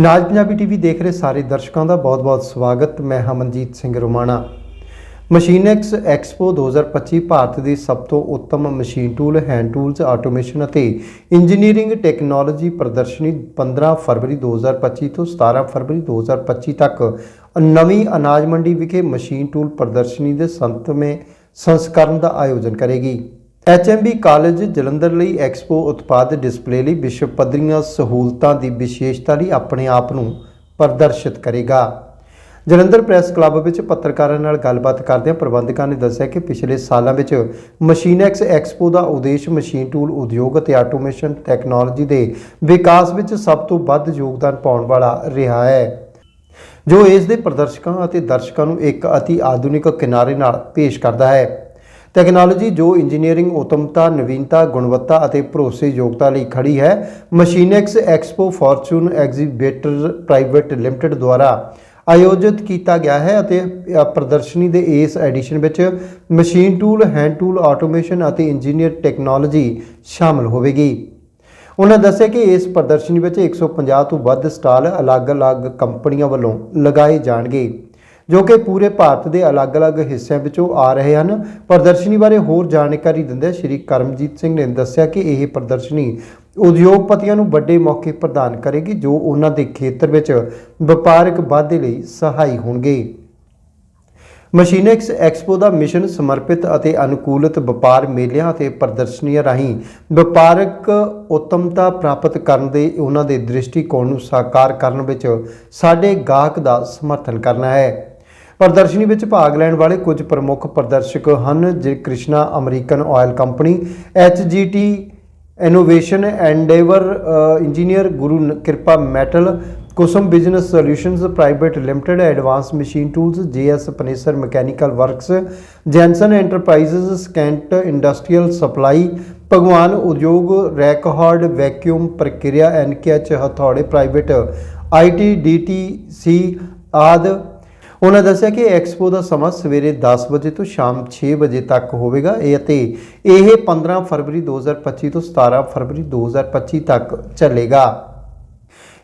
ਨਾਜ Punjabi TV ਦੇਖ ਰਹੇ ਸਾਰੇ ਦਰਸ਼ਕਾਂ ਦਾ ਬਹੁਤ-ਬਹੁਤ ਸਵਾਗਤ। ਮੈਂ ਹਮਨਜੀਤ ਸਿੰਘ ਰੋਮਾਣਾ। ਮਸ਼ੀਨੈਕਸ ਐਕਸਪੋ 2025 ਭਾਰਤ ਦੀ ਸਭ ਤੋਂ ਉੱਤਮ machine tool, hand tools, automation ਅਤੇ ਇੰਜੀਨੀਅਰਿੰਗ ਟੈਕਨੋਲੋਜੀ ਪ੍ਰਦਰਸ਼ਨੀ 15 ਫਰਵਰੀ 2025 ਤੋਂ 17 ਫਰਵਰੀ 2025 ਤੱਕ ਨਵੀਂ ਅਨਾਜ ਮੰਡੀ ਵਿਖੇ ਮਸ਼ੀਨ ਟੂਲ ਪ੍ਰਦਰਸ਼ਨੀ ਦੇ ਸੰਤਵੇਂ ਸੰਸਕਰਨ ਦਾ ਆਯੋਜਨ ਕਰੇਗੀ। ਐਚਐਮਬੀ ਕਾਲਜ ਜਲੰਧਰ ਲਈ ਐਕਸਪੋ ਉਤਪਾਦ ਡਿਸਪਲੇ ਲਈ ਵਿਸ਼ਵ ਪੱਧਰੀਆਂ ਸਹੂਲਤਾਂ ਦੀ ਵਿਸ਼ੇਸ਼ਤਾ ਲਈ ਆਪਣੇ ਆਪ ਨੂੰ ਪ੍ਰਦਰਸ਼ਿਤ ਕਰੇਗਾ। ਜਲੰਧਰ ਪ੍ਰੈਸ ਕਲੱਬ ਵਿੱਚ ਪੱਤਰਕਾਰਾਂ ਨਾਲ ਗੱਲਬਾਤ ਕਰਦਿਆਂ ਪ੍ਰਬੰਧਕਾਂ ਨੇ ਦੱਸਿਆ ਕਿ ਪਿਛਲੇ ਸਾਲਾਂ ਵਿੱਚ ਮਸ਼ੀਨੈਕਸ ਐਕਸਪੋ ਦਾ ਉਦੇਸ਼ ਮਸ਼ੀਨ ਟੂਲ ਉਦਯੋਗ ਅਤੇ ਆਟੋਮੇਸ਼ਨ ਟੈਕਨੋਲੋਜੀ ਦੇ ਵਿਕਾਸ ਵਿੱਚ ਸਭ ਤੋਂ ਵੱਧ ਯੋਗਦਾਨ ਪਾਉਣ ਵਾਲਾ ਰਿਹਾ ਹੈ। ਜੋ ਇਸ ਦੇ ਪ੍ਰਦਰਸ਼ਕਾਂ ਅਤੇ ਦਰਸ਼ਕਾਂ ਨੂੰ ਇੱਕ ਅਤੀ ਆਧੁਨਿਕ ਕਿਨਾਰੇ ਨਾਲ ਪੇਸ਼ ਕਰਦਾ ਹੈ। ਟੈਕਨੋਲੋਜੀ ਜੋ ਇੰਜੀਨੀਅਰਿੰਗ ਉਤਮਤਾ, ਨਵੀਨਤਾ, ਗੁਣਵੱਤਾ ਅਤੇ ਭਰੋਸੇਯੋਗਤਾ ਲਈ ਖੜੀ ਹੈ Machinex expo fortune exhibitor private limited ਦੁਆਰਾ ਆਯੋਜਿਤ ਕੀਤਾ ਗਿਆ ਹੈ ਅਤੇ ਪ੍ਰਦਰਸ਼ਨੀ ਦੇ ਇਸ ਐਡੀਸ਼ਨ ਵਿੱਚ machine tool hand tool automation ਅਤੇ ਇੰਜੀਨੀਅਰ ਟੈਕਨੋਲੋਜੀ ਸ਼ਾਮਲ ਹੋਵੇਗੀ। ਉਹਨਾਂ ਦੱਸਿਆ ਕਿ ਇਸ ਪ੍ਰਦਰਸ਼ਨੀ ਵਿੱਚ 150 ਤੋਂ ਵੱਧ ਸਟਾਲ ਅਲੱਗ-ਅਲੱਗ ਕੰਪਨੀਆਂ ਵੱਲੋਂ ਲਗਾਏ ਜਾਣਗੇ। ਜੋ ਕਿ ਪੂਰੇ ਭਾਰਤ ਦੇ ਅਲੱਗ-ਅਲੱਗ ਹਿੱਸਿਆਂ ਵਿੱਚੋਂ ਆ ਰਹੇ ਹਨ। ਪ੍ਰਦਰਸ਼ਨੀ ਬਾਰੇ ਹੋਰ ਜਾਣਕਾਰੀ ਦਿੰਦੇ ਸ਼੍ਰੀ ਕਰਮਜੀਤ ਸਿੰਘ ਨੇ ਦੱਸਿਆ ਕਿ ਇਹ ਪ੍ਰਦਰਸ਼ਨੀ ਉਦਯੋਗਪਤੀਆਂ ਨੂੰ ਵੱਡੇ ਮੌਕੇ ਪ੍ਰਦਾਨ ਕਰੇਗੀ, ਜੋ ਉਹਨਾਂ ਦੇ ਖੇਤਰ ਵਿੱਚ ਵਪਾਰਕ ਵਾਧੇ ਲਈ ਸਹਾਈ ਹੋਣਗੇ। ਮਸ਼ੀਨੈਕਸ ਐਕਸਪੋ ਦਾ ਮਿਸ਼ਨ ਸਮਰਪਿਤ ਅਤੇ ਅਨੁਕੂਲਿਤ ਵਪਾਰ ਮੇਲਿਆਂ ਅਤੇ ਪ੍ਰਦਰਸ਼ਨੀਆਂ ਰਾਹੀਂ ਵਪਾਰਕ ਉਤਮਤਾ ਪ੍ਰਾਪਤ ਕਰਨ ਦੇ ਉਹਨਾਂ ਦੇ ਦ੍ਰਿਸ਼ਟੀਕੋਣ ਨੂੰ ਸਾਕਾਰ ਕਰਨ ਵਿੱਚ ਸਾਡੇ ਗਾਹਕ ਦਾ ਸਮਰਥਨ ਕਰਨਾ ਹੈ। ਪ੍ਰਦਰਸ਼ਨੀ ਵਿੱਚ ਭਾਗ ਲੈਣ ਵਾਲੇ ਕੁਝ ਪ੍ਰਮੁੱਖ ਪ੍ਰਦਰਸ਼ਕ ਹਨ, J Krishna American oil company HGT innovation endeavour engineer Guru Kirpa metal, Kusum business solutions private limited, advance machine tools GS Panesar mechanical works, Jainson enterprises, scant industrial supply, Bhagwan Udyog, ਰੈਕਹਾਰਡ vacuum ਪ੍ਰਕਿਰਿਆ, NKH ਹਥੌੜੇ private ਆਈਟੀਡੀਟੀਸੀ ਆਦ। ਉਹਨਾਂ ਦੱਸਿਆ ਕਿ expo ਦਾ ਸਮਾਂ ਸਵੇਰੇ 10 ਵਜੇ ਤੋਂ ਸ਼ਾਮ 6 ਵਜੇ ਤੱਕ ਹੋਵੇਗਾ, ਇਹ ਅਤੇ ਇਹ 15 ਫਰਵਰੀ 2025 ਤੋਂ 17 ਫਰਵਰੀ 2025 ਤੱਕ ਚੱਲੇਗਾ।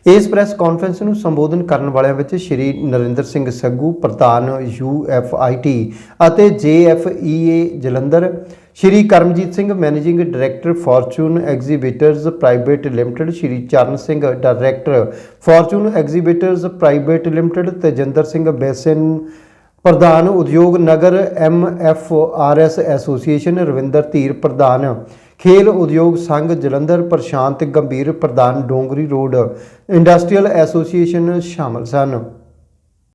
ਇਸ ਪ੍ਰੈਸ ਕਾਨਫਰੰਸ ਨੂੰ ਸੰਬੋਧਨ ਕਰਨ ਵਾਲਿਆਂ ਵਿੱਚ ਸ਼੍ਰੀ ਨਰਿੰਦਰ ਸਿੰਘ ਸੱਗੂ, ਪ੍ਰਧਾਨ ਯੂਐਫਆਈਟੀ ਅਤੇ JFEA Jalandhar, Shri Karamjit Singh, managing director Fortune exhibitors private limited, Shri Charan Singh, director Fortune exhibitors private limited, Tejinder Singh Baisan, ਪ੍ਰਧਾਨ ਉਦਯੋਗ ਨਗਰ ਐਮਐਫਆਰਐਸ ਐਸੋਸੀਏਸ਼ਨ, ਰਵਿੰਦਰ ਧੀਰ, ਪ੍ਰਧਾਨ ਖੇਲ ਉਦਯੋਗ ਸੰਘ ਜਲੰਧਰ ਪ੍ਰਸ਼ਾਂਤ ਗੰਭੀਰ ਪ੍ਰਧਾਨ ਡੋਂਗਰੀ ਰੋਡ ਇੰਡਸਟਰੀਅਲ ਐਸੋਸੀਏਸ਼ਨ ਸ਼ਾਮਲ ਸਨ।